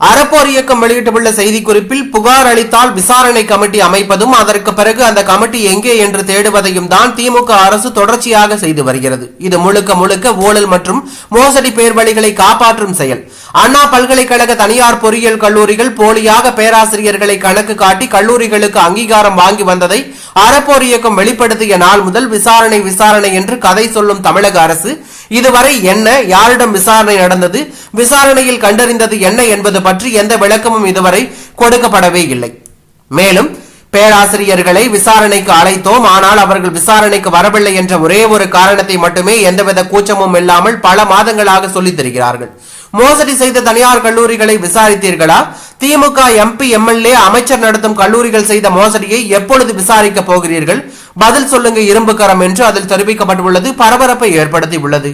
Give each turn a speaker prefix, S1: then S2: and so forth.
S1: அறப்போர் இயக்கம் வெளியிட்டுள்ள செய்திக்குறிப்பில் புகார் அளித்தால் விசாரணை கமிட்டி அமைப்பதும் அதற்கு பிறகு அந்த கமிட்டி எங்கே என்று தேடுவதையும் தான் திமுக அரசு தொடர்ச்சியாக செய்து வருகிறது. இது முழுக்க முழுக்க ஊழல் மற்றும் மோசடி பேர்வழிகளை காப்பாற்றும் செயல். அண்ணா பல்கலைக்கழக தனியார் பொறியியல் கல்லூரிகள் போலியாக பேராசிரியர்களை கணக்கு காட்டி கல்லூரிகளுக்கு அங்கீகாரம் வாங்கி வந்ததை அறப்போர் இயக்கம் வெளிப்படுத்திய நாள் முதல் விசாரணை விசாரணை என்று கதை சொல்லும் தமிழக அரசு இதுவரை என்ன யாரிடம் விசாரணை நடந்தது விசாரணையில் கண்டறிந்தது என்ன என்பது பற்றி எந்த விளக்கமும் இதுவரை கொடுக்கப்படவே இல்லை. மேலும் பேராசிரியர்களை விசாரணைக்கு அழைத்தோம். ஆனால் அவர்கள் விசாரணைக்கு வரவில்லை என்ற ஒரே ஒரு காரணத்தை மட்டுமே எந்தவித கூச்சமும் இல்லாமல் பல மாதங்களாக சொல்லித் தருகிறார்கள். மோசடி செய்த தனியார் கல்லூரிகளை விசாரித்தீர்களா? திமுக எம்பி எம்எல்ஏ அமைச்சர் நடத்தும் கல்லூரிகள் செய்த மோசடியை எப்பொழுது விசாரிக்க போகிறீர்கள்? பதில் சொல்லுங்க இரும்புக்கரம் என்று அதில் தெரிவிக்கப்பட்டுள்ளது. பரபரப்பை ஏற்படுத்தி உள்ளது